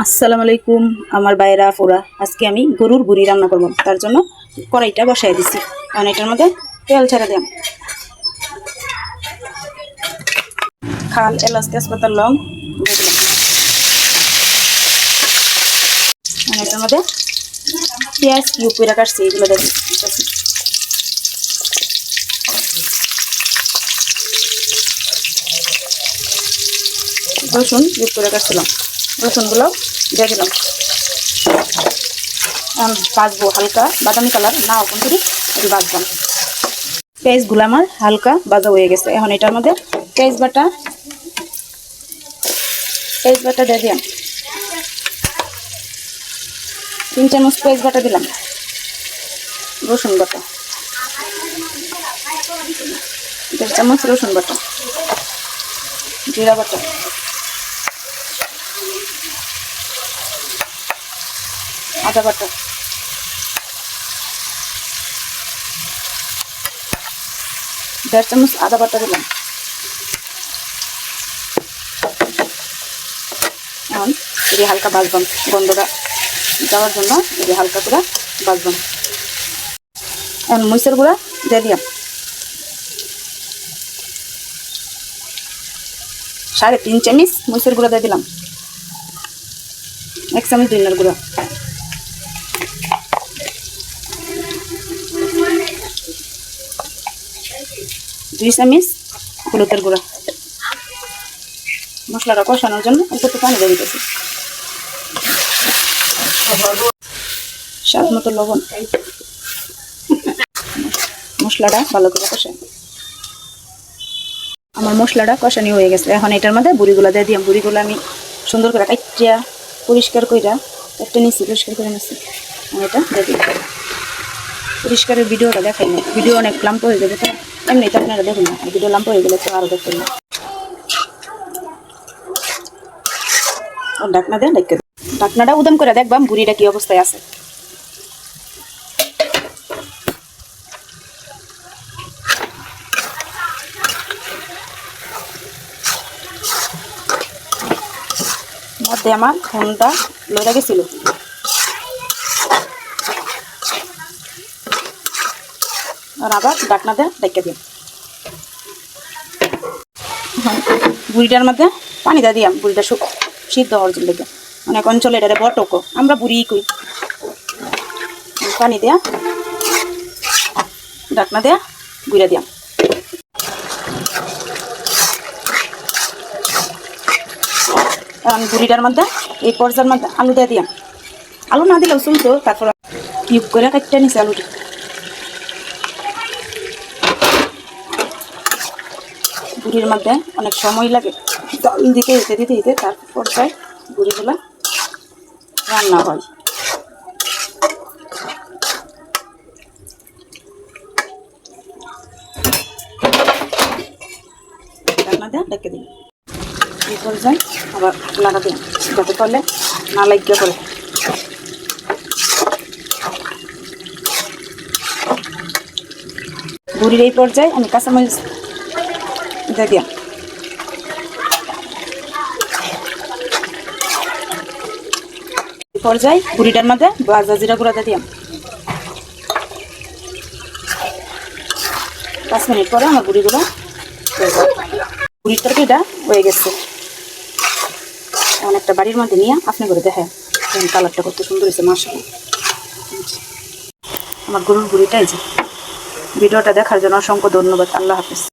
আসসালামু আলাইকুম, আমার বাইরা ফুরা। আজকে আমি গরুর বুড়ি রান্না করব। তার জন্য কড়াইটা বসাই দিছি। কারণ এটার মধ্যে তেল ছাড়া দিলাম খাল, এলাচ তেজপাতার লং দিলাম এটার মধ্যে পেঁয়াজ কিউব করে কাটছি এগুলো রসুন করে কাটছিলাম রসুনগুলো দিয়ে দিলাম। ভাজবো হালকা বাদামি কালার, না ওপেন করি একটু ভাজবাম পেঁয়াজগুলো আমার হালকা ভাজা হয়ে গেছে। এখন এটার মধ্যে পেঁয়াজ বাটা পেঁয়াজ বাটা দিয়ে দিলাম। তিন চামচ পেঁয়াজ বাটা দিলাম। রসুন বাটা। দেড় চামচ রসুন বাটা। জিরা বাটা। আদা বাটা। দেড় চামচ আদা বাটা দিলাম। এখন এটি হালকা বাজবাম গন্ধটা যাওয়ার জন্য এটি হালকা করে বাজবাম এখন মরিচের গুঁড়া দিয়ে দিলাম। সাড়ে তিন চামচ মরিচের গুঁড়া দিয়ে দিলাম। এক চামচ ডিনার গুঁড়া। দুই চামচ হলুদের গুঁড়া। মশলাটা কষানোর জন্য অল্প একটু পানি দিয়ে দিতেছি। স্বাদ মতো লবণ। মশলাটা ভালো করে কষাই আমার মশলাটা কষানি হয়ে গেছে। এখন এটার মধ্যে বুড়িগুলো দিয়ে দিলাম। বুড়িগুলো আমি সুন্দর করে কাটিয়া পরিষ্কার কইরা একটা নিচ্ছি পরিষ্কার করে নিচ্ছি আমি এটা দিয়ে দিই পরিষ্কারের ভিডিওটা দেখাই ভিডিও অনেক ক্লান্ত হয়ে যাবে তো। এমনি তো আপনারা দেখুন না ভিডিও লাম্প হয়ে গেলে তো আরও না ও ঢাকনা দেন। ঢাকনাটা উদম করে দেখবাম বুড়িটা কি অবস্থায় আছে। আমার, ফোনটা গেছিল। আর আবার ডাকনা দিয়ে ডেকে দিন বুড়িটার মধ্যে পানি দিয়ে দিয়াম, বুড়িটা শুক সিদ্ধ হওয়ার জন্য অনেক অঞ্চলে এটা বটকো আমরা বুড়ি কই? পানি দেয়া ডাকনা দেয়া গুড়া দিয়াম। এখন বুড়িটার মধ্যে এই পর্যার মধ্যে আলু দিয়ে দিয়াম। আলু না দিলেও চলতো, তারপর কিউব করে কাটতে নিছে আলুটা। বুড়ির মধ্যে অনেক সময় লাগে। জল দিকে দিতে দিতে দিতে তারপর যায় বুড়িগুলা রান্না হয়। বুড়ির এই পর্যায়ে আমি কাঁচামরিচ দিলাম এই পর্যায়ে, বুড়িটার মধ্যে বাজা জিরা গুঁড়া দিয়ে দিলাম পাঁচ মিনিট পরে আমার বুড়িগুলো বুড়ির তরকারিটা হয়ে গেছে। এখন একটা বাড়ির মধ্যে নিয়ে আপনি করে দেখেন কালারটা কত সুন্দর হয়েছে মাসা আমার গরুর বুড়িটাই যে। ভিডিওটা দেখার জন্য অসংখ্য ধন্যবাদ। আল্লাহ হাফিজ।